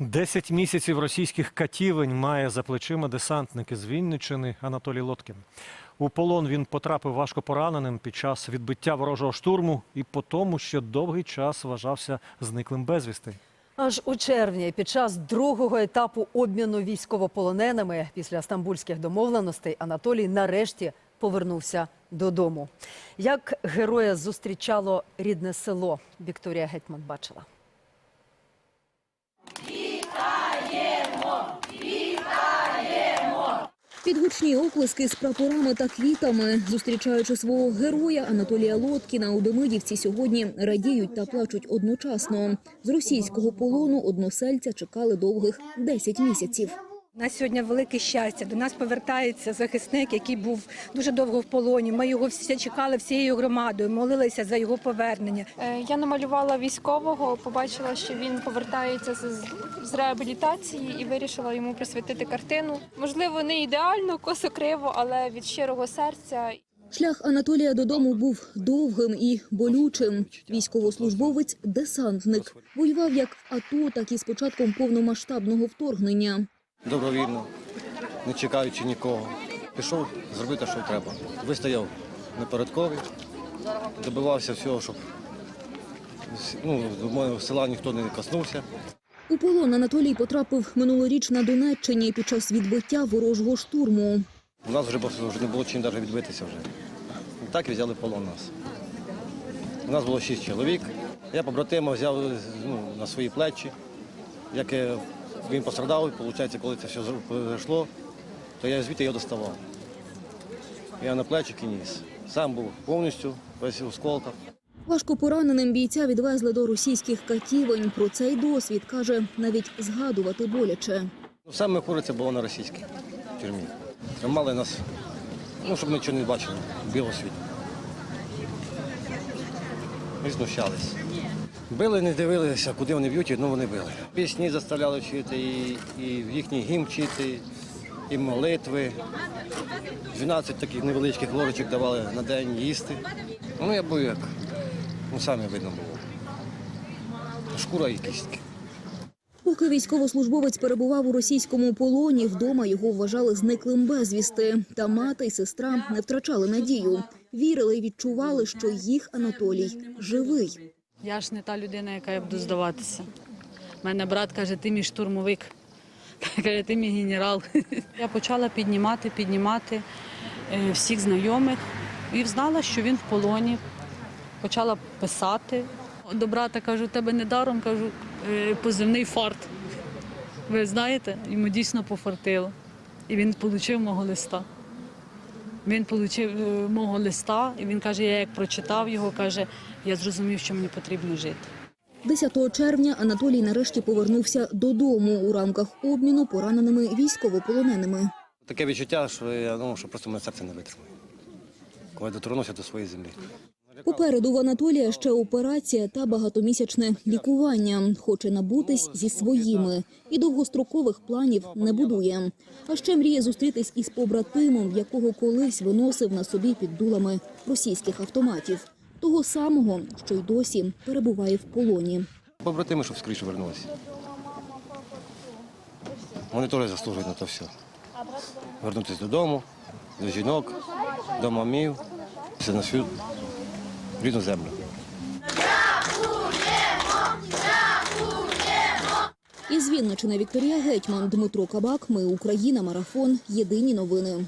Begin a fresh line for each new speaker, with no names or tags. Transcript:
Десять місяців російських катівень має за плечима десантник із Вінниччини Анатолій Лоткін. У полон він потрапив важко пораненим під час відбиття ворожого штурму і по тому, що довгий час вважався зниклим безвісти.
Аж у червні, під час другого етапу обміну військовополоненими після стамбульських домовленостей, Анатолій нарешті повернувся додому. Як героя зустрічало рідне село, Вікторія Гетьман бачила.
Під гучні оплески з прапорами та квітами, зустрічаючи свого героя Анатолія Лоткіна у Демидівці, сьогодні радіють та плачуть одночасно. З російського полону односельця чекали довгих 10 місяців.
У нас сьогодні велике щастя. До нас повертається захисник, який був дуже довго в полоні. Ми його всі чекали всією громадою, молилися за його повернення.
Е, Я намалювала військового, побачила, що він повертається з, реабілітації і вирішила йому присвятити картину. Можливо, не ідеально, косо криво, але від щирого серця.
Шлях Анатолія додому був довгим і болючим. Військовослужбовець – десантник. Воював як в АТО, так і з початком повномасштабного вторгнення.
Добровільно, не чекаючи нікого. Пішов зробити, що треба. Вистояв напередкові, добивався всього, щоб ну, до мого села ніхто не коснувся.
У полон Анатолій потрапив минулоріч на Донеччині під час відбиття ворожого штурму.
У нас вже, вже не було чим навіть відбитися вже. Так і взяли полон нас. У нас було шість чоловік. Я побратима взяв ну, на свої плечі. Як він пострадав, виходить, коли це все пройшло, то я звідти його доставав. Я на плечики ніс. Сам був повністю весь у.
Важко пораненим бійця відвезли до російських катівень. Про цей досвід, каже, навіть згадувати боляче.
Ну, Саме хуже це було на російській тюрмі. Тримали нас, ну, щоб нічого не бачили в білому світі. І знущались. Били, не дивилися, куди вони б'ють, ну вони били. Пісні заставляли вчити, і, і їхній гімн вчити, і молитви. 12 таких невеличких ложечок давали на день їсти. Ну, я був як, ну самі видно було. Шкура і кістки.
Поки військовослужбовець перебував у російському полоні, вдома його вважали зниклим безвісти. Та мати й сестра не втрачали надію. Вірили й відчували, що їх Анатолій живий.
Я ж не та людина, яка я буду здаватися. У мене брат каже, ти мій штурмовик. Каже, ти мій генерал. Я почала піднімати, піднімати е, всіх знайомих і знала, що він в полоні. Почала писати. До брата кажу, тебе недаром кажу, е, позивний фарт. Ви знаєте, йому дійсно пофартило. І він отримав мого листа. Він отримав мого листа, і він каже, я як прочитав його, каже, я зрозумів, що мені потрібно жити.
10 червня Анатолій нарешті повернувся додому у рамках обміну пораненими військовополоненими.
Таке відчуття, що я ну, що просто мене серце не витримує. коли доторкнувся до своєї землі.
Попереду в Анатолія ще операція та багатомісячне лікування. Хоче набутись зі своїми і довгострокових планів не будує. А ще мріє зустрітись із побратимом, якого колись виносив на собі під дулами російських автоматів. Того самого, що й досі перебуває в полоні.
Побратими, щоб скоріше вернулися. Вони теж заслужують на то все. Вернутися додому, до жінок, до мамів, все на свою рідну землю.
Із Вінничини Вікторія Гетьман, Дмитро Кабак. Ми Україна. Марафон. Єдині новини.